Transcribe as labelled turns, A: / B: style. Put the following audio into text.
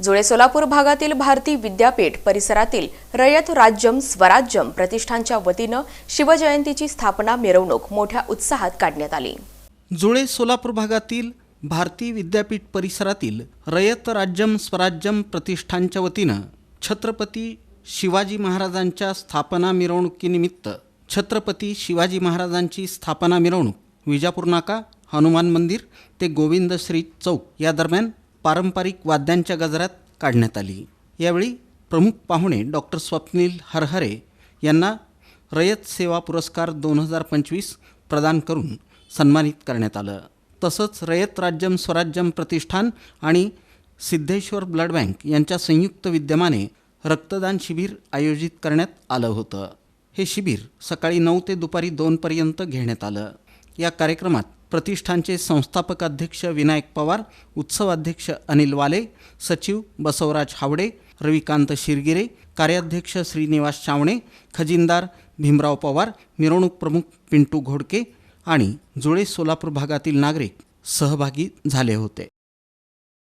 A: जुळे सोलापूर भागातील भारती विद्यापीठ परिसरातील रयत राज्यम स्वराज्यम प्रतिष्ठानच्या वतीनं शिवजयंतीची स्थापना मिरवणूक मोठ्या उत्साहात काढण्यात आली.
B: जुळे सोलापूर भागातील भारती विद्यापीठ परिसरातील रयत राज्यम स्वराज्यम प्रतिष्ठानच्या वतीनं छत्रपती शिवाजी महाराजांच्या स्थापना मिरवणुकीनिमित्त छत्रपती शिवाजी महाराजांची स्थापना मिरवणूक विजापूर नाका हनुमान मंदिर ते गोविंद श्री चौक या दरम्यान पारंपरिक वाद्यांच्या गजरात काढण्यात आली. यावेळी प्रमुख पाहुणे डॉक्टर स्वप्नील हरहरे यांना रयत सेवा पुरस्कार दोन हजार पंचवीस प्रदान करून सन्मानित करण्यात आलं. तसंच रयत राज्यम स्वराज्यम प्रतिष्ठान आणि सिद्धेश्वर ब्लड बँक यांच्या संयुक्त विद्यमाने रक्तदान शिबिर आयोजित करण्यात आलं होतं. हे शिबिर सकाळी नऊ ते दुपारी दोनपर्यंत घेण्यात आलं. या कार्यक्रमात प्रतिष्ठानचे संस्थापक अध्यक्ष विनायक पवार उत्सवाध्यक्ष अनिल वाले सचिव बसवराज हावडे रविकांत शिरगिरे कार्याध्यक्ष श्रीनिवास चावणे खजिनदार भीमराव पवार मिरवणूक प्रमुख पिंटू घोडके आणि जुळे सोलापूर भागातील नागरिक सहभागी झाले होते.